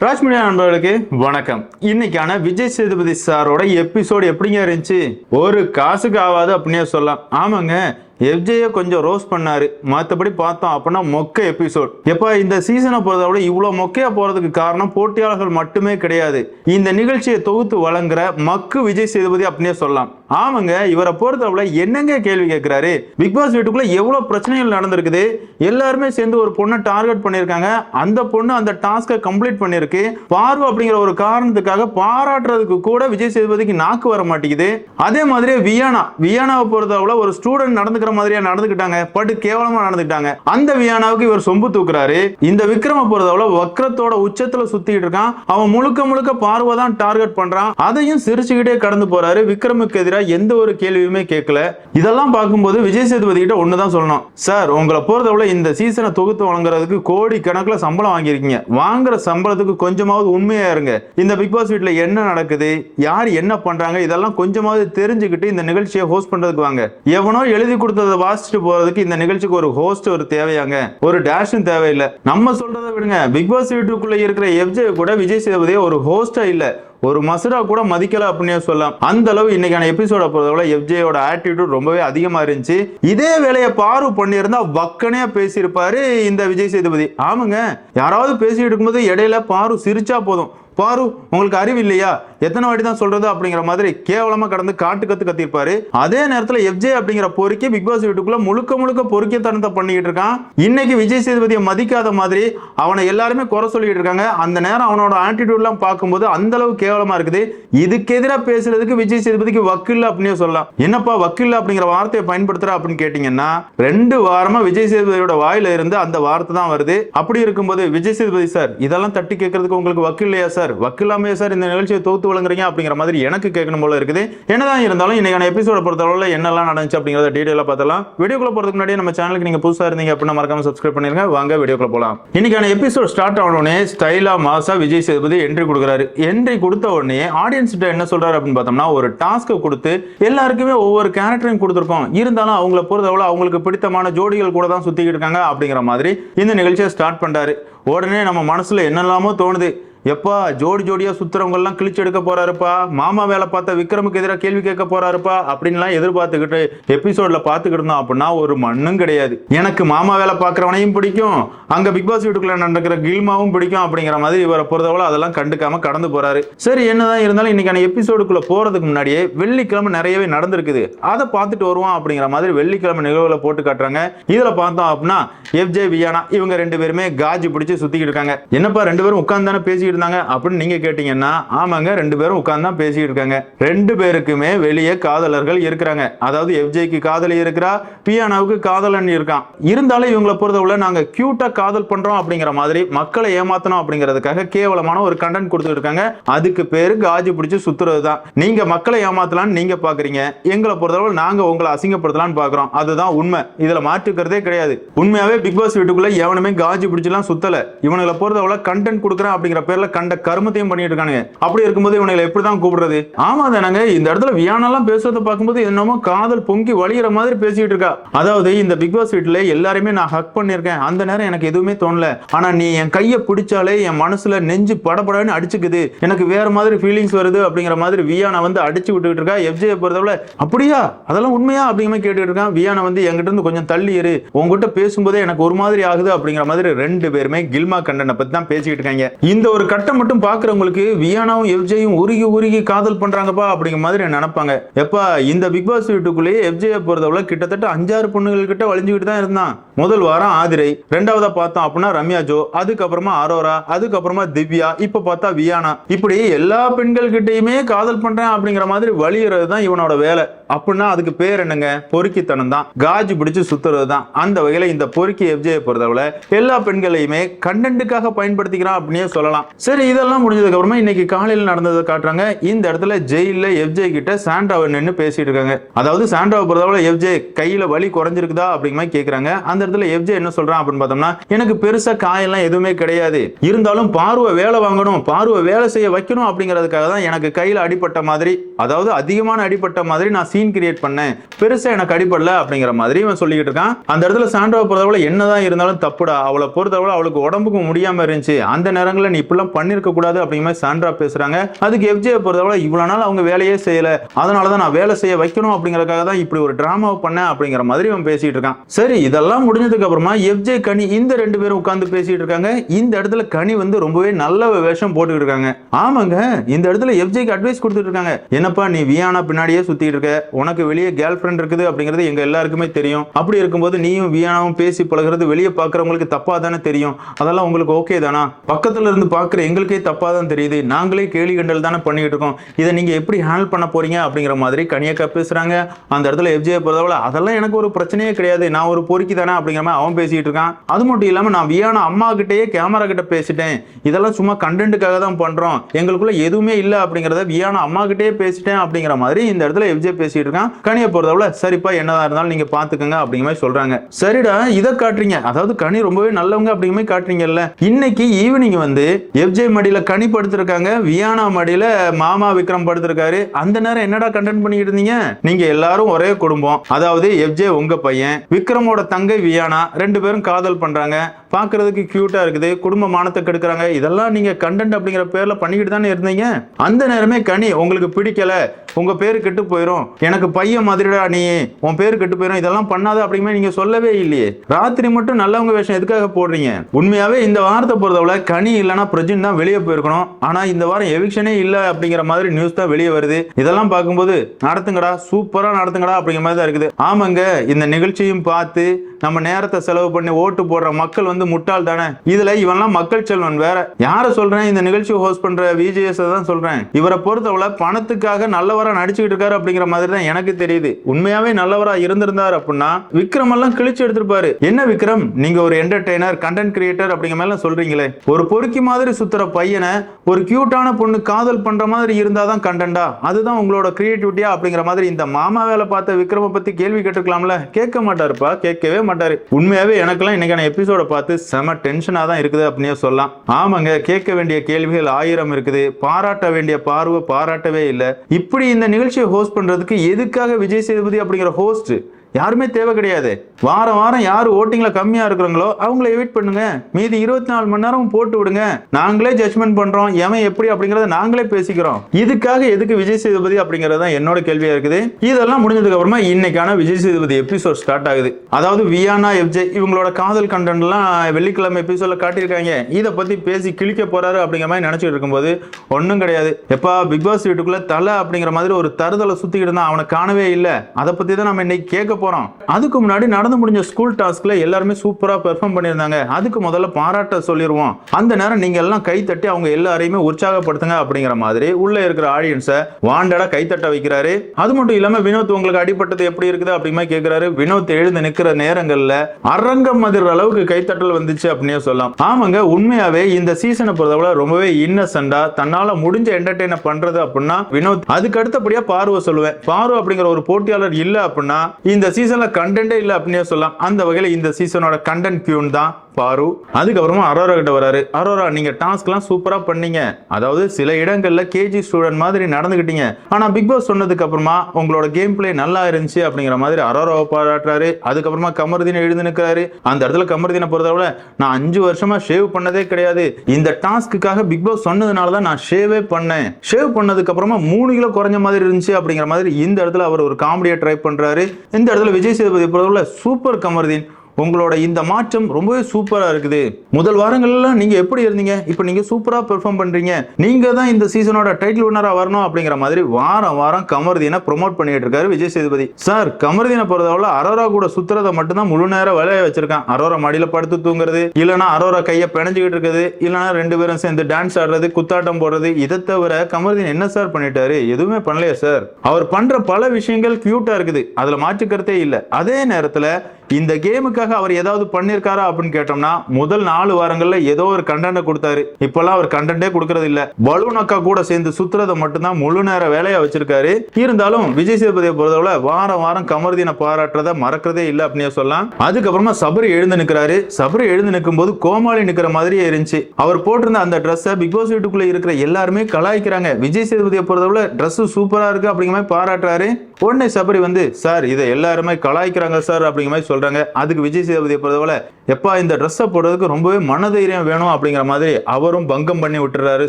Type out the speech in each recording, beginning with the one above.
ராஜ்மீடியா நண்பர்களுக்கு வணக்கம். இன்னைக்கான விஜய் சேதுபதி சாரோட எபிசோடு எப்படிங்க இருந்துச்சு? ஒரு காசுக்கு ஆகாது அப்படின்னே சொல்லலாம். ஆமாங்க. எஃப்ஜேயை கொஞ்சம் ரோஸ் பண்ணாரு. மற்றபடி பார்த்தோம் அப்படின்னா மொக்க எபிசோட் எப்போ இந்த சீசனை பொறுத்தவரை இவ்வளோ மொக்கையாக போகிறதுக்கு காரணம் போட்டியாளர்கள் மட்டுமே கிடையாது. இந்த நிகழ்ச்சியை தொகுத்து வழங்குற மக்கு விஜய் சேதுபதி அப்படின்னே சொல்லலாம். ஆமாங்க இவரை பொறுத்தவரை என்னங்க கேள்வி கேட்குறாரு? பிக் பாஸ் வீட்டுக்குள்ளே எவ்வளோ பிரச்சனைகள் நடந்திருக்குது? எல்லாருமே சேர்ந்து ஒரு பொண்ணை டார்கெட் பண்ணியிருக்காங்க. அந்த பொண்ணு அந்த டாஸ்கை கம்ப்ளீட் பண்ணியிருக்கு. பார்வை அப்படிங்கிற ஒரு காரணத்துக்காக பாராட்டுறதுக்கு கூட விஜய் சேதுபதிக்கு நாக்கு வர மாட்டேங்குது. அதே மாதிரி வியானா. வியானாவை பொறுத்தவரை ஒரு ஸ்டூடெண்ட் நடந்துக்கிற மாதிரியா நடந்துக்கிட்டாங்க பட்டு கேவலமா நடந்துக்கிட்டாங்க. அந்த வியானாவுக்கு இவர் சொம்பு தூக்குறாரு. இந்த விக்ரம பொறுத்தவரை வக்ரத்தோட உச்சத்துல சுத்திட்டு இருக்கான். அவன் முழுக்க முழுக்க பார்வை தான் டார்கெட் பண்றான். அதையும் சிரிச்சுக்கிட்டே கடந்து போறாரு. விக்ரமுக்கு எதிராக எந்த ஒரு கேள்வியுமே கேட்கல. இதெல்லாம் பார்க்கும்போது விஜய் சேதுபதி கிட்ட ஒண்ணுதான் சொல்லணும். சார் உங்களை பொறுத்தவரை இந்த சீசனை தொகுத்து வழங்குறதுக்கு கோடி கணக்குல சம்பளம் வாங்கியிருக்கீங்க. வாங்குற சம்பளத்துக்கு கொஞ்சமாவது உண்மையா இருங்க. இந்த பிக் பாஸ் வீட்ல என்ன நடக்குது? யார் என்ன பண்றாங்க? இதெல்லாம் கொஞ்சமாவது தெரிஞ்சுக்கிட்டு இந்த நிகழ்ச்சியை ஹோஸ்ட் பண்றதுக்கு வாங்க. எவனோ எழுதி கொடுத்ததை வாசிச்சுட்டு போறதுக்கு இந்த நிகழ்ச்சிக்கு ஒரு ஹோஸ்ட் ஒரு தேவையாங்க. ஒரு டேஷும் தேவையில்லை. நம்ம சொல்றதை விடுங்க. பிக் பாஸ் வீட்டுக்குள்ள இருக்கிற எஃப்ஜே கூட விஜய் சேதுபதியே ஒரு ஹோஸ்டா இல்ல. ஒரு மசுரா கூட மதிக்கல அப்படின்னே சொல்லலாம். அந்த அளவு இன்னைக்கான எபிசோட பொறுத்தவரை எஃப்ஜேயோட ஆட்டிடியூட் ரொம்பவே அதிகமா இருந்துச்சு. இதே வேலையை பாரு பண்ணியிருந்தா வக்கனையா பேசியிருப்பாரு இந்த விஜய் சேதுபதி. ஆமாங்க. யாராவது பேசிட்டு இருக்கும்போது இடையில பாரு சிரிச்சா போதும். பாரு உங்களுக்கு அறிவு இல்லையா? எத்தனை வாட்டி தான் சொல்றது அப்படிங்கிற மாதிரி கேவலமா கடந்து காட்டு கத்து கத்திருப்பாரு. அதே நேரத்துல எஃப்ஜே அப்படிங்கிற பொறுக்கி பிக் பாஸ் வீட்டுக்குள்ள முழுக்க முழுக்க பொறுக்கித்தனத்தை பண்ணிக்கிட்டு இருக்கான். இன்னைக்கு விஜய் சேதுபதியை மதிக்காத மாதிரி அவனை எல்லாருமே குறை சொல்லிட்டு இருக்காங்க. அந்த நேரம் அவனோட ஆட்டிடியூட்லாம் பார்க்கும்போது அந்த அளவு கேவலமா இருக்குது. இதுக்கு எதிராக பேசுறதுக்கு விஜய் சேதுபதிக்கு வக்கில்ல அப்படின்னு சொல்லலாம். என்னப்பா வக்கில்ல அப்படிங்கிற வார்த்தையை பயன்படுத்துற அப்படின்னு கேட்டீங்கன்னா ரெண்டு வாரமா விஜய் சேதுபதியோட வாயில இருந்து அந்த வார்த்தை தான் வருது. அப்படி இருக்கும்போது விஜய் சேதுபதி சார் இதெல்லாம் தட்டி கேட்கறதுக்கு உங்களுக்கு வக்கில்லையா சார்? வக்கில்லாமையா சார் இந்த நிகழ்ச்சியை தொகுத்து வழங்குறீங்க அப்படிங்கிற மாதிரி எனக்கு கேட்கணும் போல இருக்குது. என்னதான் இருந்தாலும் இன்னைக்கான எபிசோட பொறுத்தளவில் என்னெல்லாம் நடந்துச்சு அப்படிங்கிறத டீட்டெயிலாக பார்த்தலாம் வீடியோக்குள்ள போறதுக்கு முன்னாடி நம்ம சேனலுக்கு நீங்க புதுசாக இருந்தீங்க அப்படின்னா மறக்காம சப்ஸ்கிரைப் பண்ணிருங்க. வாங்க வீடியோக்குள்ள போகலாம் இன்னைக்கான எபிசோட் ஸ்டார்ட் ஆனோடனே ஸ்டைலா மாசா விஜய் சேதுபதி என்ட்ரி கொடுக்குறாரு. என்ட்ரி கொடுத்த உடனே ஆடியன்ஸ் என்ன சொல்றாரு அப்படின்னு பார்த்தோம்னா ஒரு டாஸ்க்கை கொடுத்து எல்லாருக்குமே ஒவ்வொரு கேரக்டரையும் கொடுத்துருக்கோம். இருந்தாலும் அவங்கள பொறுத்தவரை அவங்களுக்கு பிடித்தமான ஜோடிகள் கூட தான் சுற்றிக்கிட்டு இருக்காங்க அப்படிங்கிற மாதிரி இந்த நிகழ்ச்சியை ஸ்டார்ட் பண்ணுறாரு உடனே நம்ம மனசில் என்னெல்லாமோ தோணுது. எப்பா ஜோடி ஜோடியா சுத்துறவங்கெல்லாம் கிழிச்சு எடுக்க போறாருப்பா. மாமா வேலை பார்த்த விக்ரமுக்கு எதிராக கேள்வி கேட்க போறாருப்பா. அப்படின்லாம் எதிர்பார்த்துக்கிட்டு எபிசோட்ல பார்த்துக்கிட்டு இருந்தோம். அப்படின்னா ஒரு மண்ணும் கிடையாது. எனக்கு மாமா வேலை பார்க்குறவனையும் பிடிக்கும். அங்க பிக் பாஸ் வீட்டுக்குள்ள நடக்கிற கில்மாவும் பிடிக்கும் அப்படிங்கிற மாதிரி இவரை பொறுத்தவரை அதெல்லாம் கண்டுக்காம கடந்து போறாரு. சரி என்னதான் இருந்தாலும் இன்னைக்கான எபிசோடுக்குள்ள போறதுக்கு முன்னாடியே வெள்ளிக்கிழமை நிறையவே நடந்திருக்குது. அதை பார்த்துட்டு வருவோம் அப்படிங்கிற மாதிரி வெள்ளிக்கிழமை நிகழ்வுகளை போட்டு காட்டுறாங்க. இதுல பார்த்தோம் அப்படின்னா எஃப்ஜே வியானா இவங்க ரெண்டு பேருமே காஜி பிடிச்சு சுத்திக்கிட்டு இருக்காங்க. என்னப்பா ரெண்டு பேரும் உட்கார்ந்து தானே பேசிக்கிட்டு இருந்தாங்க அப்படின்னு நீங்க கேட்டீங்கன்னா ஆமாங்க ரெண்டு பேரும் உட்கார்ந்து தான் பேசிக்கிட்டு இருக்காங்க ரெண்டு பேருக்குமே வெளியே காதலர்கள் இருக்கிறாங்க. அதாவது எஃப்ஜேக்கு காதலி இருக்கிறா பியானாவுக்கு காதலன் இருக்கான். இருந்தாலும் இவங்களை பொறுத்தவரை நாங்க க்யூட்டாக காதல் பண்றோம் அப்படிங்கிற மாதிரி மக்களை ஏமாத்தணும் அப்படிங்கிறதுக்காக கேவலமான ஒரு கண்டென்ட் கொடுத்துட்டு இருக்காங்க அதுக்கு பேர் காஜி பிடிச்சி சுற்றுறது தான். நீங்க மக்களை ஏமாத்தலாம்னு நீங்க பாக்குறீங்க. எங்களை பொறுத்தவரை நாங்க உங்களை அசிங்கப்படுத்தலாம்னு பாக்குறோம். அதுதான் உண்மை. இதில் மாற்றுக்கிறதே கிடையாது. உண்மையாகவே பிக் பாஸ் வீட்டுக்குள்ள எவனுமே காஜி பிடிச்சலாம் சுத்தல. இவனுங்களை பொறுத்தவரை கண்டென்ட் கொடுக்குறேன் அப்படிங்கிற பேர்ல கண்ட கருமத்தையும் பண்ணிட்டு இருக்கானுங்க. அப்படி இருக்கும்போது இவனை எப்படி தான் கூப்பிடுறது? ஆமா தானங்க இந்த இடத்துல வியானெல்லாம் பேசுறதை பார்க்கும்போது என்னமோ காதல் பொங்கி வழிகிற மாதிரி பேசிட்டு இருக்கா. அதாவது இந்த பிக் பாஸ் வீட்டுல எல்லாருமே நான் ஹக் பண்ணிருக்கேன் அந்த நேரம் எனக்கு எதுவுமே தோணல. ஆனா நீ என் கையை பிடிச்சாலே என் மனசுல நெஞ்சு படபடன்னு அடிச்சுக்குது. எனக்கு வேற மாதிரி ஃபீலிங்ஸ் வருது அப்படிங்கிற மாதிரி வியானை வந்து அடிச்சு விட்டுக்கிட்டு இருக்கா எஃப்ஜே பொறுத்தவரை. அப்படியா? அதெல்லாம் உண்மையா? அப்படிங்கிற மாதிரி கேட்டுட்டு இருக்கான். வியானை வந்து என்கிட்ட இருந்து கொஞ்சம் தள்ளி இரு. உங்ககிட்ட பேசும்போதே எனக்கு ஒரு மாதிரி ஆகுது அப்படிங்கிற மாதிரி ரெண்டு பேருமே கில்மா கண்டனை பத்தி தான் பேசிக்கிட்டு இருக்காங்க. இந்த ஒரு கட்டம் மட்டும் பாக்குறவங்களுக்கு வியானாவும் எஃப்ஜேயும் உருகி உருகி காதல் பண்றாங்கப்பா அப்படிங்கிற மாதிரி நினைப்பாங்க. எப்பா இந்த பிக் பாஸ் வீட்டுக்குள்ளேயே எஃப்ஜே பொறுத்தவரை கிட்டத்தட்ட அஞ்சாறு பொண்ணுகள் கிட்ட வலிஞ்சுக்கிட்டு தான் இருந்தான். முதல் வாரம் ஆதிரை ரெண்டாவதா பார்த்தோம் அப்படின்னா ரம்யா ஜோ அதுக்கப்புறமா அரோரா அதுக்கப்புறமா திவ்யா இப்ப பார்த்தா வியானா. இப்படி எல்லா பெண்கள் கிட்டயுமே காதல் பண்றேன் அப்படிங்கிற மாதிரி வழியிறது தான் இவனோட வேலை. அப்படின்னா அதுக்கு பேர் என்னங்க? பொறுக்கித்தனம் தான். காஜி பிடிச்சு சுத்துறது தான். அந்த வகையில இந்த பொறுக்கி எஃப்ஜியை பொறுத்தவரை எல்லா பெண்களையுமே கண்டென்ட்டுக்காக பயன்படுத்திக்கிறான் அப்படின்னே சொல்லலாம். சரி இதெல்லாம் முடிஞ்சதுக்கு அப்புறமா இன்னைக்கு காலையில் நடந்ததை காட்டுறாங்க. இந்த இடத்துல ஜெயில எஃப்ஜே கிட்ட சாண்ட்ராவை நின்று பேசிட்டு இருக்காங்க. அதாவது சாண்ட்ராவை பொறுத்தவரை எஃப்ஜே கையில வலி குறைஞ்சிருக்குதா அப்படிங்கிற மாதிரி கேக்குறாங்க. அந்த இடத்துல எஃப்ஜே என்ன சொல்றான் அப்படின்னு பார்த்தோம்னா எனக்கு பெருசா காயெல்லாம் எதுவுமே கிடையாது. இருந்தாலும் பார்வை வேலை வாங்கணும் பார்வை வேலை செய்ய வைக்கணும் அப்படிங்கிறதுக்காக தான் எனக்கு கையில அடிப்பட்ட மாதிரி அதாவது அதிகமான அடிப்பட்ட மாதிரி நான் சீன் கிரியேட் பண்ணேன் பெருசா எனக்கு அடிபடல அப்படிங்கிற மாதிரி இவன் சொல்லிக்கிட்டு இருக்கான். அந்த இடத்துல சாண்ட்ராவை பொறுத்தவரை என்னதான் இருந்தாலும் தப்புடா. அவளை பொறுத்தவரை அவளுக்கு உடம்புக்கு முடியாம இருந்துச்சு. அந்த நேரங்களில் நீ இப்படிலாம் பண்ணிருக்க கூடாது அப்படிங்கிற மாதிரி சாண்ட்ரா பேசுறாங்க. அதுக்கு எஃப்ஜே பொறுத்தவரை இவ்வளவு நாள் அவங்க வேலையே செய்யல. அதனாலதான் நான் வேலை செய்ய வைக்கணும் அப்படிங்கறதுக்காக தான் இப்படி ஒரு டிராமாவை பண்ணேன் அப்படிங்கிற மாதிரி அவன் பேசிட்டு இருக்கான். சரி இதெல்லாம் முடிஞ்சதுக்கு அப்புறமா எஃப்ஜே கனி இந்த ரெண்டு பேரும் உட்கார்ந்து பேசிட்டு இருக்காங்க. இந்த இடத்துல கனி வந்து ரொம்பவே நல்ல வேஷம் போட்டுக்கிட்டு இருக்காங்க. ஆமாங்க இந்த இடத்துல எஃப்ஜேக்கு அட்வைஸ் கொடுத்துட்டு இருக்காங்க. என்னப்பா நீ வியானா பின்னாடியே சுத்திட்டு இருக்க. உனக்கு வெளியே கேர்ள் ஃப்ரெண்ட் இருக்குது அப்படிங்கிறது எங்க எல்லாருக்குமே தெரியும். அப்படி இருக்கும்போது நீயும் வியானாவும் பேசி பழகுறது வெளியே பார்க்குறவங்களுக்கு தப்பா தானே தெரியும். அதெல்லாம் உங்களுக்கு ஓகே தானா? பக்கத்துல இருந்து பார்க்குற எங்களுக்கே தப்பா தான் தெரியுது. நாங்களே கேலி கண்டல் தானே பண்ணிட்டு இருக்கோம். இதை நீங்க எப்படி ஹேண்டில் பண்ண போறீங்க அப்படிங்கிற மாதிரி கனியக்கா பேசுறாங்க. அந்த இடத்துல எஃப்ஜே பொறுத்தவரை அதெல்லாம் எனக்கு ஒரு பிரச்சனையே கிடையாது. நான் ஒரு பொறுக்கி தானே அப்படிங்கிற மாதிரி அவன் பேசிட்டு இருக்கான். அது மட்டும் இல்லாம நான் வியானா அம்மா கிட்டேயே கேமரா கிட்ட பேசிட்டேன். இதெல்லாம் சும்மா கண்டென்ட்டுக்காக தான் பண்றோம். எங்களுக்குள்ள எதுவுமே இல்லை அப்படிங்கிறத வியானா அம்மா கிட்டே பேசிட்டேன் அப்படிங்கிற மாதிரி இந்த இடத்துல எஃப்ஜே பேசிட்டு இருக்கான் கனியை பொறுத்தவரை சரிப்பா என்னதான் இருந்தாலும் நீங்க பாத்துக்கங்க அப்படிங்கிற மாதிரி சொல்றாங்க. சரிடா இதை காட்டுறீங்க. அதாவது கனி ரொம்பவே நல்லவங்க அப்படிங்கிற மாதிரி காட்டுறீங்கல்ல. இன்னைக்கு ஈவினிங் வந்து எஃப்ஜே மடியில கனி படுத்திருக்காங்க. வியானா மடியில மாமா விக்ரம் படுத்திருக்காரு. அந்த நேரம் என்னடா கண்டென்ட் பண்ணிக்கிட்டு இருந்தீங்க? நீங்க எல்லாரும் ஒரே குடும்பம். அதாவது எஃப்ஜே உங்க பையன் விக்ரமோட தங்கை வியானா ரெண்டு பேரும் காதல் பண்றாங்க. பாக்குறதுக்கு கியூட்டா இருக்குது. குடும்ப மானத்தை கெடுக்குறாங்க. இதெல்லாம் நீங்க கண்டென்ட் அப்படிங்கிற பேர்ல பண்ணிக்கிட்டு தானே இருந்தீங்க? அந்த நேரமே கனி உங்களுக்கு பிடிக்கல. உங்க பேரு கெட்டு போயிடும் எனக்கு பையன் மாதிரிடா நீ உன் பேரு கெட்டு போயிடும் இதெல்லாம் பண்ணாத அப்படிங்கிற நீங்க சொல்லவே இல்லையே. ராத்திரி மட்டும் நல்லவங்க வேஷம் எதுக்காக போடுறீங்க? உண்மையாவே இந்த வாரத்தை பொறுத்தவரை கனி இல்லைன்னா பிரஜின் தான் வெளியே போயிருக்கணும். ஆனா இந்த வாரம் எவிக்ஷனே இல்ல அப்படிங்கிற மாதிரி நியூஸ் தான் வெளியே வருது. இதெல்லாம் பார்க்கும்போது நடத்துங்கடா சூப்பரா நடத்துங்கடா அப்படிங்கிற மாதிரி தான் இருக்குது. ஆமாங்க இந்த நிகழ்ச்சியும் பார்த்து நம்ம நேரத்தை செலவு பண்ணி ஓட்டு போடுற மக்கள் வந்து முட்டாள் தானே? இதுல இவன்லாம் மக்கள் செல்வன் வேற. யார சொல்றேன்? இந்த நிகழ்ச்சி ஹோஸ்ட் பண்ற விஜிஎஸ் தான் சொல்றேன். இவரை பொறுத்தவரை பணத்துக்காக நல்லவர நடிச்சுக்கிட்டு இருக்காரு அப்படிங்கிற மாதிரி தான் எனக்கு தெரியுது. உண்மையாவே நல்லவரா இருந்திருந்தார் அப்படின்னா விக்ரம் எல்லாம் கிழிச்சு எடுத்திருப்பாரு. என்ன விக்ரம்? நீங்க ஒரு என்டர்டெய்னர் கண்டென்ட் கிரியேட்டர் அப்படிங்கிற மாதிரி சொல்றீங்களே. ஒரு பொறுக்கி மாதிரி சுத்துற பையனை ஒரு கியூட்டான பொண்ணு காதல் பண்ற மாதிரி இருந்தாதான் கண்டென்டா அதுதான் உங்களோட கிரியேட்டிவிட்டியா அப்படிங்கிற மாதிரி இந்த மாமா வேலை பார்த்த விக்ரம பத்தி கேள்வி கேட்டிருக்கலாம்ல? கேட்க மாட்டாருப்பா கேட்கவே மாட்டாரு. உண்மையாவே எனக்கெல்லாம் இன்னைக்கான எபிசோட பார்த்து செம டென்ஷனா தான் இருக்குது அப்படின்னே சொல்லலாம். ஆமாங்க கேட்க வேண்டிய கேள்விகள் ஆயிரம் இருக்குது. பாராட்ட வேண்டிய பார்வை பாராட்டவே இல்லை. இப்படி இந்த நிகழ்ச்சியை ஹோஸ்ட் பண்றதுக்கு எதுக்காக விஜய் சேதுபதி அப்படிங்கிற ஹோஸ்ட் யாருமே தேவை கிடையாது. வாரம் வாரம் யார் ஓட்டிங்கில் கம்மியாக இருக்கிறாங்களோ அவங்கள எவிட் பண்ணுங்க. மீதி இருபத்தி நாலு மணி நேரம் போட்டு விடுங்க. நாங்களே ஜட்மெண்ட் பண்ணுறோம் எவன் எப்படி அப்படிங்கிறத நாங்களே பேசிக்கிறோம். இதுக்காக எதுக்கு விஜய் சேதுபதி அப்படிங்கிறது தான் என்னோட கேள்வியாக இருக்குது. இதெல்லாம் முடிஞ்சதுக்கு அப்புறமா இன்னைக்கான விஜய் சேதுபதி எபிசோட் ஸ்டார்ட் ஆகுது. அதாவது வியானா எஃப்ஜே இவங்களோட காதல் கண்டென்ட்லாம் வெள்ளிக்கிழமை எபிசோட்ல காட்டியிருக்காங்க. இதை பற்றி பேசி கிழிக்க போறாரு அப்படிங்கிற மாதிரி நினச்சிட்டு இருக்கும்போது ஒன்றும் கிடையாது. எப்பா பிக் பாஸ் வீட்டுக்குள்ளே தலை அப்படிங்கிற மாதிரி ஒரு தருதலை சுற்றிக்கிட்டு இருந்தான். அவனை காணவே இல்லை. அதை பற்றி தான் நம்ம இன்னைக்கு கேட்க போறோம் அதுக்கு முன்னாடி நடந்து முடிஞ்ச ஸ்கூல் டாஸ்க்ல எல்லாருமே சூப்பரா பெர்ஃபார்ம் பண்ணியிருந்தாங்க. அதுக்கு முதல்ல பாராட்ட சொல்லிடுவோம் அந்த நேரம் நீங்க எல்லாம் கை தட்டி அவங்க எல்லாரையுமே உற்சாகப்படுத்துங்க அப்படிங்கிற மாதிரி உள்ள இருக்கிற ஆடியன்ஸை வாண்டடா கைத்தட்ட வைக்கிறாரு. அது மட்டும் இல்லாம வினோத் உங்களுக்கு அடிப்பட்டது எப்படி இருக்குது அப்படிமா கேட்கிறாரு வினோத் எழுந்து நிக்கிற நேரங்கள்ல அரங்கம் மதிர அளவுக்கு கைத்தட்டல் வந்துச்சு அப்படின்னே சொல்லலாம். ஆமாங்க உண்மையாவே இந்த சீசனை பொறுத்தவரை ரொம்பவே இன்னசென்டா தன்னால முடிஞ்ச என்டர்டெயின் பண்றது அப்படின்னா வினோத். அதுக்கு அடுத்தபடியா பார்வை சொல்லுவேன். பார்வை அப்படிங்கிற ஒரு போட்டியாளர் இல்ல அப்படின்னா இந்த சீசன்ல கண்டென்ட்டே இல்லை அப்படின்னே சொல்லலாம். அந்த வகையில் இந்த சீசனோட கண்டென்ட் பியூன் தான் பாரு. அதுக்கப்புறமா அரோரா கிட்ட வராரு. அரோரா நீங்க டாஸ்க்லாம் சூப்பரா பண்ணீங்க. அதாவது சில இடங்கள்ல கேஜி ஸ்டூடெண்ட் மாதிரி நடந்துக்கிட்டீங்க ஆனா பிக் பாஸ் சொன்னதுக்கு அப்புறமா உங்களோட கேம் பிளே நல்லா இருந்துச்சு அப்படிங்கிற மாதிரி அரோராவை பாராட்டுறாரு. அதுக்கப்புறமா கமர்தீனை எழுந்து நிற்கிறாரு. அந்த இடத்துல கமர்தீனை பொறுத்தவரை நான் அஞ்சு வருஷமா ஷேவ் பண்ணதே கிடையாது. இந்த டாஸ்க்குக்காக பிக் பாஸ் சொன்னதுனால தான் நான் ஷேவே பண்ணேன். ஷேவ் பண்ணதுக்கு அப்புறமா மூணு கிலோ குறைஞ்ச மாதிரி இருந்துச்சு அப்படிங்கிற மாதிரி இந்த இடத்துல அவர் ஒரு காமெடியை ட்ரை பண்றாரு. இந்த இடத்துல விஜய் சேதுபதி பொறுத்தவரை சூப்பர் கமர்தீன். உங்களோட இந்த மாற்றம் ரொம்பவே சூப்பரா இருக்குது. முதல் வாரங்கள்லாம் நீங்க எப்படி இருந்தீங்க? இப்போ நீங்க சூப்பரா பெர்ஃபார்ம் பண்றீங்க. நீங்க தான் இந்த சீசனோட டைட்டில் வின்னரா வரணும் அப்படிங்கிற மாதிரி வாரம் வாரம் கமர்தீனை ப்ரோமோட் பண்ணிட்டு இருக்காரு விஜய் சேதுபதி. சார் கமர்தீனை பொறுத்தவரை அரோரா கூட சுத்துறதை மட்டும்தான் முழு நேரம் வேலையை வச்சிருக்கான். அரோரா மடியில படுத்து தூங்குறது இல்லைனா அரோரா கையை பிணைஞ்சுக்கிட்டு இருக்குது இல்லைன்னா ரெண்டு பேரும் சேர்ந்து டான்ஸ் ஆடுறது குத்தாட்டம் போடுறது இதை தவிர கமர்தீன் என்ன சார் பண்ணிட்டாரு? எதுவுமே பண்ணலையா சார் அவர் பண்ற பல விஷயங்கள் கியூட்டா இருக்குது. அதுல மாற்றுக்கிறதே இல்லை. அதே நேரத்துல இந்த கேமுக்காக அவர் ஏதாவது பண்ணியிருக்காரா அப்படின்னு கேட்டோம்னா முதல் நாலு வாரங்களில் ஏதோ ஒரு கண்டென்ட் கொடுத்தாரு. இப்பெல்லாம் அவர் கண்டென்ட்டே கொடுக்கறது இல்ல பலூன் அக்கா கூட சேர்ந்து சுத்துறதை மட்டும்தான் முழு நேர வேலையா வச்சிருக்காரு. இருந்தாலும் விஜய் சேதுபதியை பொறுத்தவரை வாரம் வாரம் கமர்தீனை பாராட்டுறத மறக்கிறதே இல்லை அப்படின்னு சொல்லலாம். அதுக்கப்புறமா சபரி எழுந்து நிற்கிறாரு சபரி எழுந்து நிற்கும் போது கோமாளி நிற்கிற மாதிரியே இருந்துச்சு. அவர் போட்டிருந்த அந்த ட்ரெஸ்ஸை பிக் பாஸ் வீட்டுக்குள்ள இருக்கிற எல்லாருமே கலாய்க்கிறாங்க. விஜய் சேதுபதியை பொறுத்தவரை ட்ரெஸ் சூப்பரா இருக்கு அப்படிங்கிற மாதிரி பாராட்டுறாரு. உடனே சபரி வந்து சார் இதை எல்லாருமே கலாய்க்கிறாங்க சார் அப்படிங்கிற மாதிரி சொல்கிறாங்க அதுக்கு விஜய் சேதுபதியை பொறுத்தவரை எப்பா இந்த ட்ரெஸ்ஸை போடுறதுக்கு ரொம்பவே மனதைரியம் வேணும் அப்படிங்கிற மாதிரி அவரும் பங்கம் பண்ணி விட்டுறாரு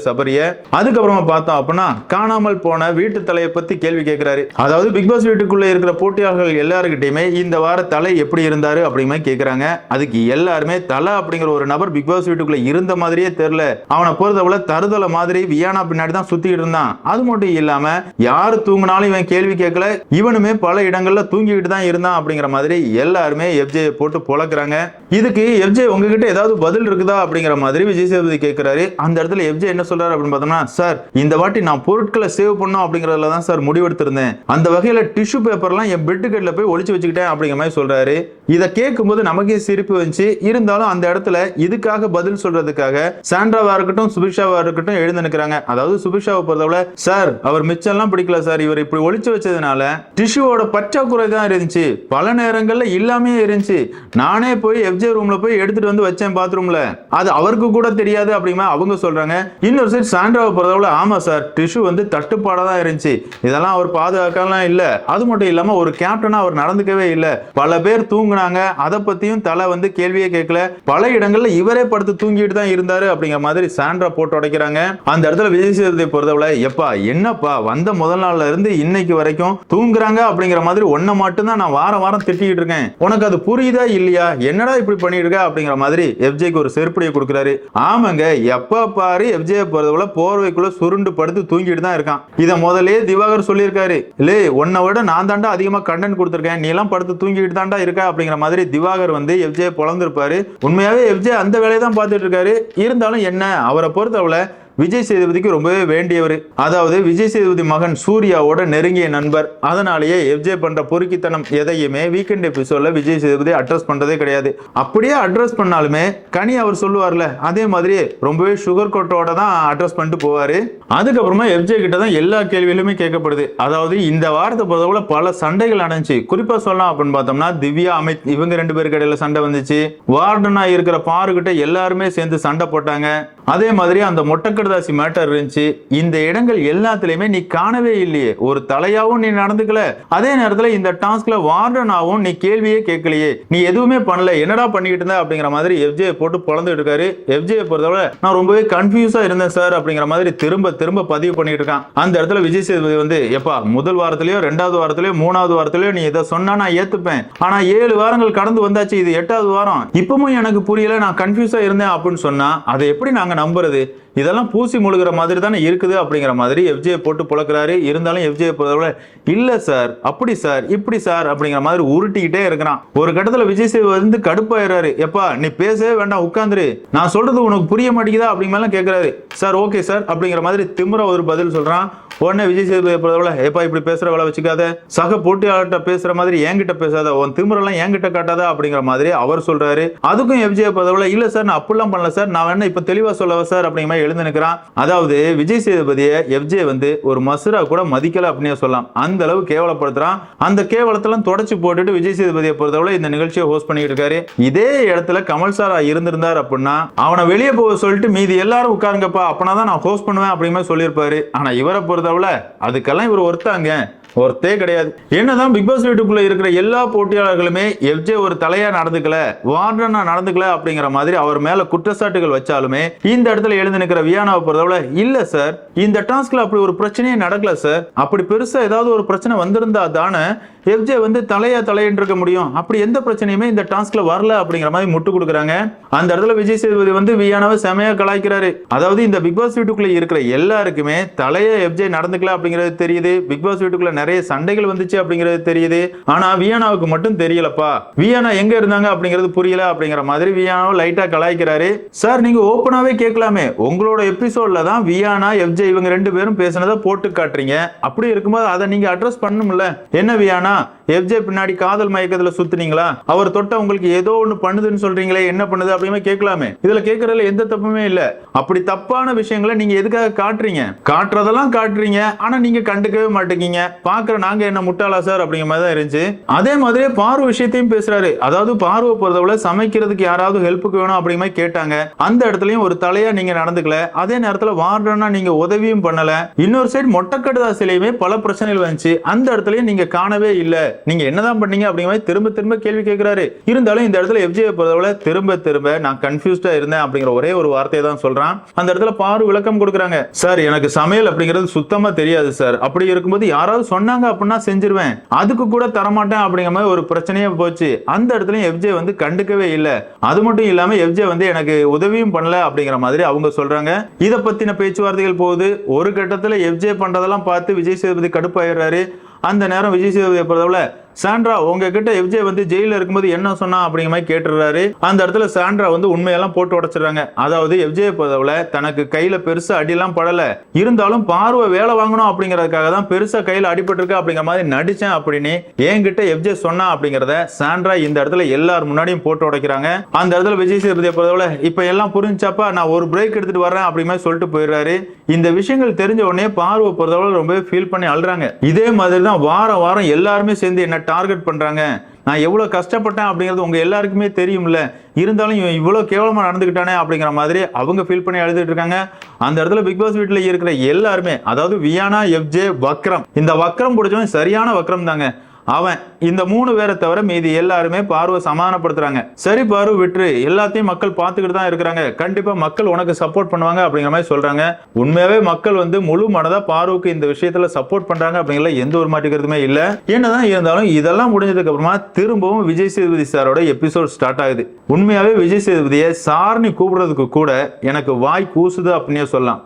சபரிய. அதுக்கப்புறமா பார்த்தோம் அப்படின்னா காணாமல் போன வீட்டு தலையை பத்தி கேள்வி கேட்குறாரு அதாவது பிக் பாஸ் வீட்டுக்குள்ள இருக்கிற போட்டியாளர்கள் எல்லாருக்கிட்டையுமே இந்த வார தலை எப்படி இருந்தார் அப்படிங்கிற மாதிரி அதுக்கு எல்லாருமே தலை அப்படிங்கிற ஒரு நபர் பிக் பாஸ் வீட்டுக்குள்ள இருந்த மாதிரியே தெரில அவனை பொறுத்தவரை தருதலை மாதிரி வியானா பின்னாடி தான் சுத்திட்டு இருந்தான். அது மட்டும் இல்லாம யார் தூங்கினாலும் இவன் கேள்வி கேட்கல இவனுமே பல இடங்கள்ல தூங்கிக்கிட்டு தான் இருந்தான் அப்படிங்கிற மாதிரி எல்லாருமே எஃப்ஜே போட்டு புழக்கிறாங்க. இதுக்கு எஃப்ஜே உங்ககிட்ட ஏதாவது பதில் இருக்குதா அப்படிங்கிற மாதிரி விஜய் சேதுபதி கேட்கிறாரு அந்த இடத்துல எஃப்ஜே என்ன சொல்றாரு அப்படின்னு பார்த்தோம்னா சார் இந்த வாட்டி நான் பொருட்களை சேவ் பண்ணும் அப்படிங்கறதுல தான் சார் முடிவெடுத்திருந்தேன். அந்த வகையில டிஷ்யூ பேப்பர்லாம் என் பெட்டுக்கட்டில் போய் ஒழிச்சு வச்சுக்கிட்டேன் அப்படிங்கிற மாதிரி சொல்றாரு. இதை கேட்கும்போது நமக்கே சிரிப்பு வந்துச்சு. இருந்தாலும் அந்த இடத்துல இதுக்காக பதில் சொல்றதுக்காக சாண்ட்ராவா இருக்கட்டும் சுபிக்ஷாவா இருக்கட்டும் எழுந்து நிற்கிறாங்க அதாவது சுபிக்ஷாவை பொறுத்தவரை சார் அவர் மிச்சம்லாம் பிடிக்கல சார். இவர் இப்படி ஒழிச்சு வச்சதுனால டிஷ்யூவோட பற்றாக்குறை தான் இருந்துச்சு. பல நேரங்கள்ல இல்லாமே இருந்துச்சு. நானே போய் எஃப்ஜே ரூம்ல போய் எடுத்துட்டு வந்து வச்சேன் பாத்ரூம்ல அது அவருக்கு கூட தெரியாது அப்படிமா அவங்க சொல்றாங்க. இன்னொரு சைடு சாண்ட்ராவை பொறுத்தவரை ஆமா சார் டிஷ்யூ வந்து தட்டுப்பாடா தான் இருந்துச்சு. இதெல்லாம் அவர் பாதுகாக்கலாம் இல்ல. அது மட்டும் இல்லாம ஒரு கேப்டனா அவர் நடந்துக்கவே இல்லை. பல பேர் தூங்கின தூங்கினாங்க அதை பத்தியும் தலை வந்து கேள்வியே கேட்கல பல இடங்கள்ல இவரே படுத்து தூங்கிட்டு தான் இருந்தாரு அப்படிங்கிற மாதிரி சாண்ட்ரா போட்டு உடைக்கிறாங்க அந்த இடத்துல விஜய் சேதுபதி பொறுத்தவரை எப்பா என்னப்பா வந்த முதல் நாள்ல இருந்து இன்னைக்கு வரைக்கும் தூங்குறாங்க அப்படிங்கிற மாதிரி ஒன்ன மட்டும்தான் நான் வாரம் வாரம் திட்டிக்கிட்டு இருக்கேன். உனக்கு அது புரியுதா இல்லையா? என்னடா இப்படி பண்ணிட்டு இருக்க அப்படிங்கிற மாதிரி எஃப்ஜேக்கு ஒரு செருப்படியை கொடுக்குறாரு. ஆமாங்க எப்ப பாரு எஃப்ஜே பொறுத்தவரை போர்வைக்குள்ள சுருண்டு படுத்து தூங்கிட்டு தான் இருக்கான். இதை முதலே திவாகர் சொல்லியிருக்காரு. லே உன்னை விட நான் தாண்டா அதிகமா கண்டென்ட் கொடுத்துருக்கேன். நீ எல்லாம் படுத்து தூங்கிட்டு தாண்டா இருக்க அப்படிங்கிற மாதிரி திவாகர் வந்து எஃப்ஜே பொழந்திருப்பாரு. உண்மையாவே எஃப்ஜே அந்த வேலையை தான் பார்த்துட்டு இருக்காரு. இருந்தாலும் என்ன? அவரை பொறுத்தவரை விஜய் சேதுபதிக்கு ரொம்பவே வேண்டியவர். அதாவது விஜய் சேதுபதி மகன் சூர்யாவோட நெருங்கிய நண்பர். அதனாலேயே எஃப்ஜே பண்ற பொறுக்கித்தனம் எதையுமே வீக்கெண்ட் எபிசோட்ல விஜய் சேதுபதி அட்ரஸ் பண்றதே கிடையாது. அப்படியே அட்ரஸ் பண்ணாலுமே கனி அவர் சொல்லுவார்ல அதே மாதிரி ரொம்பவே சுகர் கோட்டோட தான் அட்ரஸ் பண்ணிட்டு போவாரு. அதுக்கப்புறமா எஃப்ஜே கிட்ட தான் எல்லா கேள்விகளுமே கேட்கப்படுது. அதாவது இந்த வாரத்தை பொறுத்தவரை பல சண்டைகள் நடந்துச்சு. குறிப்பா சொல்லலாம் அப்படின்னு பார்த்தோம்னா திவ்யா அமித் இவங்க ரெண்டு பேருக்கு இடையில சண்டை வந்துச்சு. வார்டனா இருக்கிற பாருகிட்ட எல்லாருமே சேர்ந்து சண்டை போட்டாங்க. அதே மாதிரி அந்த மொட்டைக்கடதாசி மேட்டர் இருந்துச்சு. இந்த இடங்கள் எல்லாத்துலயுமே நீ காணவே இல்லையே. ஒரு தலையாவும் நீ நடந்துக்கல. அதே நேரத்துல இந்த டாஸ்க்ல வார்டனாவும் நீ கேள்வியே கேட்கலையே. நீ எதுவுமே பண்ணல. என்னடா பண்ணிக்கிட்டு இருந்த அப்படிங்கிற மாதிரி எஃப்ஜே போட்டு பிறந்துட்டு இருக்காரு. எஃப்ஜே பொறுத்தவரை நான் ரொம்பவே கன்ஃபியூஸா இருந்தேன் சார் அப்படிங்கிற மாதிரி திரும்ப திரும்ப பதிவு பண்ணிட்டு இருக்கான். அந்த இடத்துல விஜய் சேதுபதி வந்து எப்பா முதல் வாரத்திலயோ ரெண்டாவது வாரத்திலயோ மூணாவது வாரத்திலயோ நீ இதை சொன்னா நான் ஏத்துப்பேன். ஆனா ஏழு வாரங்கள் கடந்து வந்தாச்சு இது எட்டாவது வாரம். இப்பவும் எனக்கு புரியல நான் கன்ஃபியூஸா இருந்தேன் அப்படின்னு சொன்னா அதை எப்படி நாங்க நம்புறது? இதெல்லாம் பூசி முழுகிற மாதிரி தானே இருக்குது அப்படிங்கிற மாதிரி எஃப்ஜியை போட்டு புழக்கிறாரு. இருந்தாலும் எஃப்ஜே பொறுத்தவரை இல்லை சார் அப்படி சார் இப்படி சார் அப்படிங்கிற மாதிரி உருட்டிக்கிட்டே இருக்கிறான். ஒரு கட்டத்தில் விஜய் சேவை வந்து கடுப்பாயிடுறாரு எப்பா நீ பேசவே வேண்டாம் உட்காந்துரு. நான் சொல்றது உனக்கு புரிய மாட்டேங்குதா? அப்படிங்கிற கேட்குறாரு சார் ஓகே சார் அப்படிங்கிற மாதிரி திமுற ஒரு பதில் சொல்கிறான் உடனே விஜய் சேதுபதி பொறுத்தவரை எப்பா இப்படி பேசுகிற வேலை வச்சுக்காத. சக போட்டியாளர்கிட்ட பேசுகிற மாதிரி என்கிட்ட பேசாத. உன் திமிரெல்லாம் என்கிட்ட காட்டாத அப்படிங்கிற மாதிரி அவர் சொல்கிறாரு அதுக்கும் எஃப்ஜியை பொறுத்தவரை இல்லை சார் நான் அப்படிலாம் பண்ணல சார். நான் வேணா இப்போ தெளிவாக சொல்லவா சார்? அப்படிங்கிற மாதிரி எழுந்து நிற்கிறான். அதாவது விஜய் சேதுபதியை எஃப்ஜே வந்து ஒரு மசுரா கூட மதிக்கல அப்படின்னு சொல்லலாம். அந்த அளவு கேவலப்படுத்துறான். அந்த கேவலத்தெல்லாம் தொடச்சு போட்டுட்டு விஜய் சேதுபதியை பொறுத்தவரை இந்த நிகழ்ச்சியை ஹோஸ்ட் பண்ணிட்டு இருக்காரு. இதே இடத்துல கமல் சார் இருந்திருந்தார் அப்படின்னா அவனை வெளியே போக சொல்லிட்டு மீதி எல்லாரும் உட்காருங்கப்பா அப்படின்னா தான் நான் ஹோஸ்ட் பண்ணுவேன் அப்படிங்கிற சொல்லியிருப்பாரு. ஆனா இவரை பொறுத்தவரை அதுக்கெல்லாம் இவர் ஒருத்தாங்க. ஒருத்தே கிடையாது. என்னதான் பிக் பாஸ் வீட்டுக்குள்ள இருக்கிற எல்லா போட்டியாளர்களுமே எஃப்ஜே ஒரு தலையா நடந்துக்கல வார்டனா நடந்துக்கல அப்படிங்கிற மாதிரி அவர் மேல குற்றச்சாட்டுகள் வச்சாலுமே இந்த இடத்துல எழுந்து நிற்கிற வியானாவை பொறுத்தவரை இல்ல சார் இந்த டாஸ்க்ல அப்படி ஒரு பிரச்சனையே நடக்கல சார். அப்படி பெருசா ஏதாவது ஒரு பிரச்சனை வந்திருந்தா தானே எஃப்ஜே வந்து தலையா தலையிட்டு இருக்க முடியும். அப்படி எந்த பிரச்சனையுமே இந்த டாஸ்க்ல வரல அப்படிங்கிற மாதிரி முட்டு கொடுக்குறாங்க. அந்த இடத்துல விஜய் சேதுபதி வந்து வியானாவை செமையா கலாய்க்கிறாரு. அதாவது இந்த பிக் பாஸ் வீட்டுக்குள்ள இருக்கிற எல்லாருக்குமே தலையா எஃப்ஜே நடந்துக்கல அப்படிங்கிறது தெரியுது. பிக் பாஸ் வீட்டுக்குள்ள நிறைய சண்டைகள் வந்துச்சு அப்படிங்கிறது தெரியுது. ஆனா வியானாவுக்கு மட்டும் தெரியலப்பா. வியானா எங்க இருந்தாங்க அப்படிங்கிறது புரியல அப்படிங்கிற மாதிரி வியானாவை லைட்டா கலாய்க்கிறாரு. சார் நீங்க ஓப்பனாவே கேட்கலாமே. உங்களோட எபிசோட்ல தான் வியானா எஃப்ஜே இவங்க ரெண்டு பேரும் பேசினதை போட்டு காட்டுறீங்க. அப்படி இருக்கும்போது அதை நீங்க அட்ரஸ் பண்ணும்ல என்ன வியானா? எஃப்ஜே பின்னாடி காதல் மயக்கத்துல சுத்துனீங்களா? அவர் தொட்ட உங்களுக்கு ஏதோ ஒண்ணு பண்ணுதுன்னு சொல்றீங்களே என்ன பண்ணுது அப்படின்னு கேட்கலாமே. இதுல கேட்கறதுல எந்த தப்புமே இல்ல. அப்படி தப்பான விஷயங்களை நீங்க எதுக்காக காட்டுறீங்க? காட்டுறதெல்லாம் காட்டுறீங்க ஆனா நீங்க கண்டுக்கவே மாட்டேங்கீங்க. பாக்குற நாங்க என்ன முட்டாளா சார் அப்படிங்கிற மாதிரி தான் இருந்துச்சு. அதே மாதிரி பார்வை விஷயத்தையும் பேசுறாரு. அதாவது பார்வை பொறுத்தவரை சமைக்கிறதுக்கு யாராவது ஹெல்ப்புக்கு வேணும் அப்படிங்கிற மாதிரி கேட்டாங்க. அந்த இடத்துலயும் ஒரு தலையா நீங்க நடந்துக்கல. அதே நேரத்துல வார்டனா நீங்க உதவியும் பண்ணல. இன்னொரு சைடு மொட்டைக்கடுதாசிலையுமே பல பிரச்சனைகள் வந்துச்சு. அந்த இடத்துலயும் நீங்க காணவே இல்லை. நீங்க என்னதான் பண்ணீங்க அப்படிங்கிற மாதிரி திரும்ப திரும்ப கேள்வி கேட்கிறாரு இருந்தாலும் இந்த இடத்துல எஃப்ஜே பொறுத்தவரை திரும்ப திரும்ப நான் கன்ஃபியூஸ்டா இருந்தேன் அப்படிங்கிற ஒரே ஒரு வார்த்தையை தான் சொல்றான். அந்த இடத்துல பாரு விளக்கம் கொடுக்குறாங்க. சார் எனக்கு சமையல் அப்படிங்கிறது சுத்தமா தெரியாது சார் அப்படி இருக்கும்போது யாராவது சொன்னாங்க அப்படின்னா செஞ்சிருவேன். அதுக்கு கூட தரமாட்டேன் அப்படிங்கிற மாதிரி ஒரு பிரச்சனையே போச்சு. அந்த இடத்துல எஃப்ஜே வந்து கண்டுக்கவே இல்லை. அது மட்டும் இல்லாம எஃப்ஜே வந்து எனக்கு உதவியும் பண்ணல அப்படிங்கிற மாதிரி அவங்க சொல்றாங்க. இதை பத்தின பேச்சுவார்த்தைகள் போகுது. ஒரு கட்டத்துல எஃப்ஜே பண்றதெல்லாம் பார்த்து விஜய் சேதுபதி கடுப்பாயிடுறாரு. அந்த நேரம் விஜய் சேதுபதியை பொறுத்தவரை சாண்ட்ரா உங்ககிட்ட எஃப்ஜே வந்து ஜெயில இருக்கும்போது என்ன சொன்னா அப்படிங்கிற மாதிரி கேட்டுறாரு அந்த இடத்துல சாண்ட்ரா வந்து உண்மையெல்லாம் போட்டு உடைச்சிடுறாங்க. அதாவது விஜய் பொறுத்தவரை தனக்கு கையில பெருசா அடியெல்லாம் படல. இருந்தாலும் பார்வை வேலை வாங்கணும் அப்படிங்கறதுக்காக தான் பெருசா கையில அடிபட்டிருக்கு அப்படிங்கிற மாதிரி நடிச்சேன் அப்படின்னு என்கிட்ட விஜய் சொன்னா அப்படிங்கறத சாண்ட்ரா இந்த இடத்துல எல்லார் முன்னாடியும் போட்டு உடைக்கிறாங்க. அந்த இடத்துல விஜய் சேதுபதியை பொறுத்தவரை இப்ப எல்லாம் புரிஞ்சாப்பா நான் ஒரு பிரேக் எடுத்துட்டு வரேன் அப்படிங்கிற மாதிரி சொல்லிட்டு போயிடுறாரு. இந்த விஷயங்கள் தெரிஞ்ச உடனே பார்வை பொறுத்தவரை ரொம்ப ஃபீல் பண்ணி அழுறாங்க. இதே மாதிரி தான் வாரம் வாரம் எல்லாருமே சேர்ந்து என்ன டார்கெட் பண்றாங்க. நான் எவ்வளவு கஷ்டப்பட்டேன் அப்படிங்கிறது உங்க எல்லாருக்குமே தெரியும்ல. இருந்தாலும் இவன் இவ்வளவு கேவலமா நடந்துக்கிட்டானே அப்படிங்கிற மாதிரி அவங்க ஃபீல் பண்ணி எழுதிட்டு இருக்காங்க. அந்த இடத்துல பிக் பாஸ் வீட்டில் இருக்கிற எல்லாருமே அதாவது வியானா எஃப்ஜே வக்ரம் இந்த வக்ரம் பிடிச்சவன் சரியான வக்ரம் தாங்க. அவன் இந்த மூணு பேரை தவிர மீதி எல்லாருமே பார்வை சமாதானப்படுத்துறாங்க. சரி பார்வை விட்டுரு. எல்லாத்தையும் மக்கள் பார்த்துக்கிட்டு தான் இருக்கிறாங்க. கண்டிப்பா மக்கள் உனக்கு சப்போர்ட் பண்ணுவாங்க அப்படிங்கிற மாதிரி சொல்றாங்க. உண்மையாவே மக்கள் வந்து முழு மனதா பார்வுக்கு இந்த விஷயத்துல சப்போர்ட் பண்றாங்க அப்படிங்கிற எந்த ஒரு மாட்டிக்கிறதுமே இல்ல. என்னதான் இருந்தாலும் இதெல்லாம் முடிஞ்சதுக்கு அப்புறமா திரும்பவும் விஜய் சேதுபதி சாரோட எபிசோட் ஸ்டார்ட் ஆகுது. உண்மையாவே விஜய் சேதுபதியை சார்னி கூப்பிடுறதுக்கு கூட எனக்கு வாய் கூசுது அப்படின்னே சொல்லலாம்.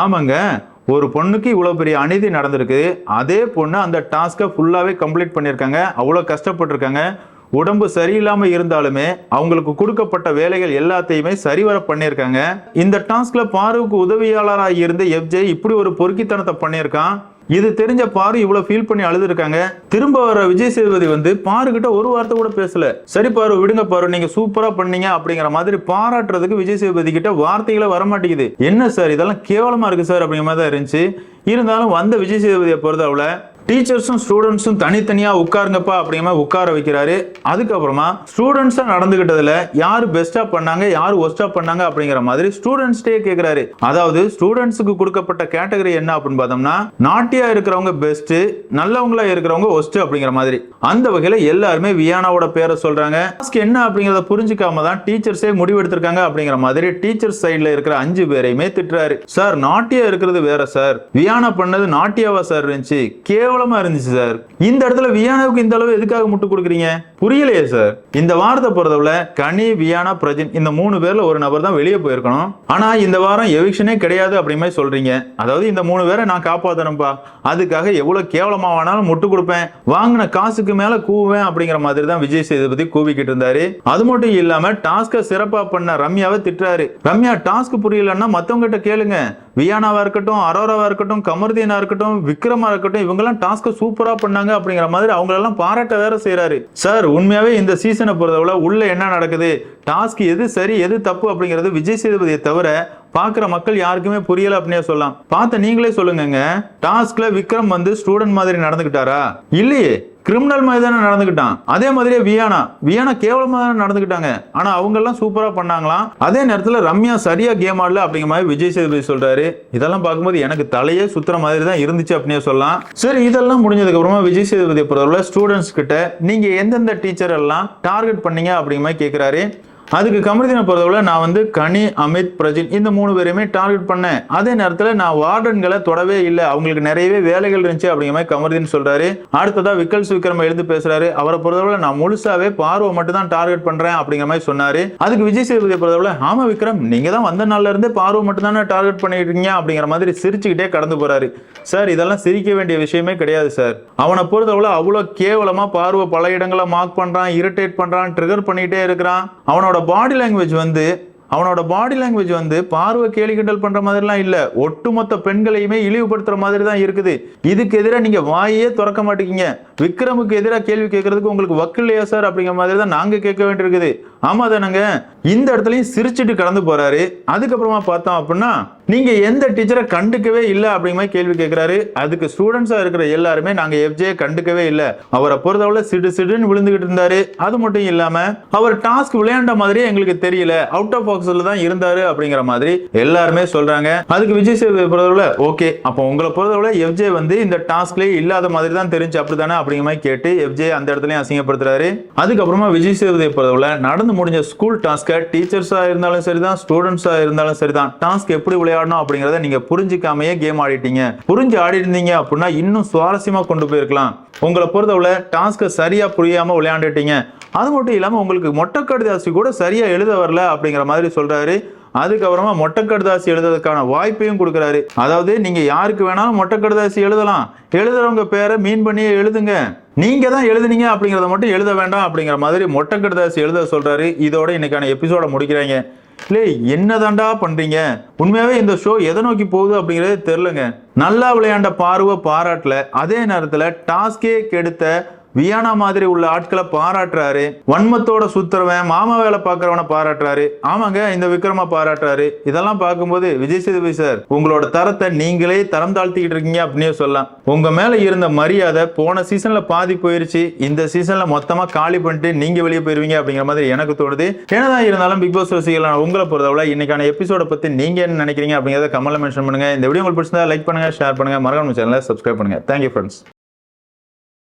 ஆமாங்க ஒரு பொண்ணுக்கு இவ்வளோ பெரிய அநீதி நடந்திருக்கு அதே பொண்ணு அந்த டாஸ்க்கை ஃபுல்லாகவே கம்ப்ளீட் பண்ணியிருக்காங்க அவ்வளோ கஷ்டப்பட்டிருக்காங்க. உடம்பு சரியில்லாமல் இருந்தாலுமே அவங்களுக்கு கொடுக்கப்பட்ட வேலைகள் எல்லாத்தையுமே சரிவர பண்ணியிருக்காங்க. இந்த டாஸ்கில் பாருவுக்கு உதவியாளராக இருந்த எஃப்ஜே இப்படி ஒரு பொறுக்கித்தனத்தை பண்ணியிருக்கான். இது தெரிஞ்ச பாரு இவ்வளவு ஃபீல் பண்ணி அழுதுருக்காங்க. திரும்ப வர விஜய் சேதுபதி வந்து பாரு கிட்ட ஒரு வார்த்தை கூட பேசல. சரி பாரு விடுங்க பாரு நீங்க சூப்பரா பண்ணீங்க அப்படிங்கிற மாதிரி பாராட்டுறதுக்கு விஜய் சேதுபதி கிட்ட வார்த்தைகளே வரமாட்டேங்குது. என்ன சார் இதெல்லாம் கேவலமா இருக்கு சார் அப்படிங்கிற மாதிரி தான் இருந்துச்சு. இருந்தாலும் வந்த விஜய் சேதுபதியை பொறுத்தவரை டீச்சர்ஸும் ஸ்டூடெண்ட்ஸும் தனித்தனியாக உட்காருங்கப்பா அப்படிங்கிற மாதிரி உட்கார வைக்கிறாரு. அதுக்கப்புறமா ஸ்டூடெண்ட்ஸாக நடந்துகிட்டதில் யார் பெஸ்ட்டாக பண்ணாங்க யார் ஒஸ்ட்டாக பண்ணாங்க அப்படிங்கிற மாதிரி ஸ்டூடெண்ட்ஸ்டே கேட்குறாரு அதாவது ஸ்டூடெண்ட்ஸுக்கு கொடுக்கப்பட்ட கேட்டகரி என்ன அப்படின்னு பார்த்தோம்னா நாட்டியாக இருக்கிறவங்க பெஸ்ட்டு நல்லவங்களா இருக்கிறவங்க ஒஸ்ட்டு அப்படிங்கிற மாதிரி. அந்த வகையில் எல்லாருமே வியானாவோட பேரை சொல்கிறாங்க Task என்ன அப்படிங்கிறத புரிஞ்சுக்காம தான் டீச்சர்ஸே முடிவெடுத்திருக்காங்க அப்படிங்கிற மாதிரி டீச்சர் சைடில் இருக்கிற அஞ்சு பேரையுமே திட்டுறாரு. சார் நாட்டியாக இருக்கிறது வேற சார். வியானா பண்ணது நாட்டியாவா சார் இருந்துச்சு? கேவலமா இருந்துச்சு சார் இந்த இடத்துல வியானாவுக்கு இந்த அளவு எதுக்காக முட்டு கொடுக்குறீங்க? புரியலையே சார் இந்த வாரத்தை பொறுத்தவரை கனி வியானா பிரஜின் இந்த மூணு பேர்ல ஒரு நபர் தான் வெளியே போயிருக்கணும். ஆனா இந்த வாரம் எவிக்ஷனே கிடையாது அப்படின்னு சொல்றீங்க. அதாவது இந்த மூணு பேரை நான் காப்பாத்தணும்பா. அதுக்காக எவ்வளவு கேவலமா வேணாலும் முட்டு கொடுப்பேன். வாங்கின காசுக்கு மேல கூவேன் அப்படிங்கிற மாதிரி தான் விஜய் சேதுபதி கூவிக்கிட்டு இருந்தாரு. அது மட்டும் இல்லாம டாஸ்க சிறப்பா பண்ண ரம்யாவை திட்டுறாரு. ரம்யா டாஸ்க் புரியலன்னா மத்தவங்க கிட்ட கேளுங்க. வியானாவா இருக்கட்டும் அரோராவா இருக்கட்டும் கமர்தீனா இருக்கட்டும் விக்ரமா இருக்கட்டும் இவங்கெல்லாம் டாஸ்க சூப்பராக பண்ணாங்க அப்படிங்கிற மாதிரி அவங்களெல்லாம் பாராட்ட வேற செய்கிறாரு சார் உண்மையாகவே இந்த சீசனை பொறுத்தவரை உள்ளே என்ன நடக்குது? டாஸ்க் எது சரி எது தப்பு அப்படிங்கிறது விஜய் சேதுபதியை தவிர பார்க்குற மக்கள் யாருக்குமே புரியல அப்படின்னே சொல்லலாம். பார்த்த நீங்களே சொல்லுங்கங்க. டாஸ்க்ல விக்ரம் வந்து ஸ்டூடெண்ட் மாதிரி நடந்துக்கிட்டாரா இல்லையே. கிரிமினல் மாதிரி தானே நடந்துக்கிட்டான் அதே மாதிரியே வியானா. வியானா கேவலமா தானே நடந்துக்கிட்டாங்க ஆனா அவங்க எல்லாம் சூப்பரா பண்ணாங்களாம். அதே நேரத்துல ரம்யா சரியா கேம் ஆடல அப்படிங்கிற மாதிரி விஜய் சேதுபதி சொல்றாரு. இதெல்லாம் பார்க்கும்போது எனக்கு தலையே சுத்துற மாதிரி தான் இருந்துச்சு அப்படின்னே சொல்லலாம். சரி இதெல்லாம் முடிஞ்சதுக்கு அப்புறமா விஜய் சேதுபதி பொறுத்தவரை ஸ்டூடெண்ட்ஸ் கிட்ட நீங்க எந்தெந்த டீச்சர் எல்லாம் டார்கெட் பண்ணீங்க அப்படிங்கிற மாதிரி கேட்கிறாரு அதுக்கு கமருதீனை பொறுத்தவரை நான் வந்து கனி அமித் பிரஜின் இந்த மூணு பேரையுமே டார்கெட் பண்ணேன். அதே நேரத்தில் நான் வார்டன்களை தொடவே இல்லை. அவங்களுக்கு நிறையவே வேலைகள் இருந்துச்சு அப்படிங்கிற மாதிரி கமருதீன் சொல்றாரு. அடுத்ததா விக்கல்ஸ் விக்ரம் எழுந்து பேசுறாரு. அவரை பொறுத்தவரை நான் முழுசாவே பார்வை மட்டும் தான் டார்கெட் பண்றேன் அப்படிங்கிற மாதிரி சொன்னாரு. அதுக்கு விஜய் சேதுபதியை பொறுத்தவரை ஆமா விக்ரம் நீங்க தான் வந்த நாள்லேருந்தே பார்வை மட்டும் தானே டார்கெட் பண்ணிட்டு இருக்கீங்க? அப்படிங்கிற மாதிரி சிரிச்சுக்கிட்டே கடந்து போறாரு. சார் இதெல்லாம் சிரிக்க வேண்டிய விஷயமே கிடையாது சார். அவனை பொறுத்தவரை அவ்வளோ கேவலமா பார்வை பல இடங்களை மார்க் பண்றான் இரிட்டேட் பண்றான் ட்ரிகர் பண்ணிட்டே இருக்கிறான். அவனோட பாடி லாங்குவேஜ் வந்து அவனோட பாடி லாங்குவேஜ் வந்து பார்வை கேலி கிண்டல் பண்ற மாதிரிலாம் இல்ல. ஒட்டுமொத்த பெண்களையுமே இழிவுபடுத்துற மாதிரி தான் இருக்குது. இதுக்கு எதிராக நீங்க வாயே திறக்க மாட்டேங்க. விக்ரமுக்கு எதிராக கேள்வி கேட்கறதுக்கு உங்களுக்கு வக்கு இல்லையா சார் அப்படிங்கிற மாதிரி தான் நாங்க கேட்க வேண்டியிருக்குது. ஆமா தானங்க இந்த இடத்துலையும் சிரிச்சுட்டு கடந்து போறாரு. அதுக்கப்புறமா பார்த்தோம் அப்படின்னா நீங்க எந்த டீச்சரை கண்டுக்கவே இல்லை அப்படிங்கிற மாதிரி கேள்வி கேட்கிறாரு அதுக்கு ஸ்டூடெண்ட்ஸா இருக்கிற எல்லாருமே நாங்க எஃப்ஜே கண்டுக்கவே இல்லை. அவரை பொறுத்தவரை சிடு சிடுன்னு விழுந்துகிட்டு இருந்தாரு. அது மட்டும் இல்லாம அவர் டாஸ்க் விளையாண்ட மாதிரியே எங்களுக்கு தெரியல. அவுட் ஆஃப் பாக்ஸ்ல தான் இருந்தாரு அப்படிங்கிற மாதிரி எல்லாருமே சொல்றாங்க. அதுக்கு விஜய் சேவை பொறுத்தவரை ஓகே அப்போ உங்களை பொறுத்தவரை எஃப்ஜே வந்து இந்த டாஸ்க்லயே இல்லாத மாதிரி தான் தெரிஞ்சு அப்படிதானே அப்படிங்கிற மாதிரி கேட்டு எஃப்ஜே அந்த இடத்துலயும் அசிங்கப்படுத்துறாரு. அதுக்கப்புறமா விஜய் சேவை பொறுத்தவரை நடந்து முடிஞ்ச ஸ்கூல் டாஸ்க்கை டீச்சர்ஸாக இருந்தாலும் சரிதான் ஸ்டூடெண்ட்ஸாக இருந்தாலும் சரிதான். டாஸ்க் எப்படி விளையாடணும் அப்படிங்கிறத நீங்க புரிஞ்சுக்காமையே கேம் ஆடிட்டீங்க. புரிஞ்சு ஆடி இருந்தீங்க அப்படின்னா இன்னும் சுவாரஸ்யமா கொண்டு போயிருக்கலாம். உங்களை பொறுத்தவரை டாஸ்க்கை சரியா புரியாமல் விளையாண்டுட்டீங்க. அது மட்டும் இல்லாமல் உங்களுக்கு மொட்டை கடிதாசி கூட சரியா எழுத வரல அப்படிங்கிற மாதிரி சொல்கிறாரு அதுக்கப்புறமா மொட்டை எழுதுறதுக்கான வாய்ப்பையும் கொடுக்குறாரு. அதாவது நீங்க யாருக்கு வேணாலும் மொட்டை எழுதலாம். எழுதுறவங்க பேரை மீன் பண்ணியே எழுதுங்க. நீங்க தான் எழுதுனீங்க அப்படிங்கறத மட்டும் எழுத வேண்டாம் அப்படிங்கிற மாதிரி மொட்டை எழுத சொல்றாரு. இதோட இன்னைக்கான எபிசோட முடிக்கிறாங்க. இல்லை என்னதாண்டா பண்றீங்க? உண்மையாவே இந்த ஷோ எதை நோக்கி போகுது அப்படிங்கறது தெரிலங்க நல்லா விளையாண்ட பார்வை பாராட்டல. அதே நேரத்துல டாஸ்கே கெடுத்த வியானா மாதிரி உள்ள ஆட்களை பாராட்டுறாரு. வன்மத்தோட சுத்துறவன் மாமா வேலை பார்க்கறவனை பாராட்டுறாரு. ஆமாங்க இந்த விக்ரமா பாராட்டுறாரு. இதெல்லாம் பார்க்கும்போது விஜய் சேதுபதி சார் உங்களோட தரத்தை நீங்களே தரம் தாழ்த்திக்கிட்டு இருக்கீங்க அப்படின்னு சொல்லலாம். உங்க மேல இருந்த மரியாதை போன சீசன்ல பாதி போயிருச்சு. இந்த சீசன்ல மொத்தமா காலி பண்ணிட்டு நீங்க வெளியே போயிருவீங்க அப்படிங்கிற மாதிரி எனக்கு தோணுது. என்னதான் இருந்தாலும் பிக் பாஸ் ரசிகர்கள் உங்களை பொறுத்தவரை இன்னைக்கான எபிசோட பத்தி நீங்க என்ன நினைக்கிறீங்க அப்படிங்கறத கமெண்ட்ல மென்ஷன் பண்ணுங்க. இந்த வீடியோ உங்களுக்கு பிடிச்சிருந்தா லைக் பண்ணுங்க ஷேர் பண்ணுங்க. மறக்காம சேனலை சப்ஸ்கிரைப் பண்ணுங்க. Thank you friends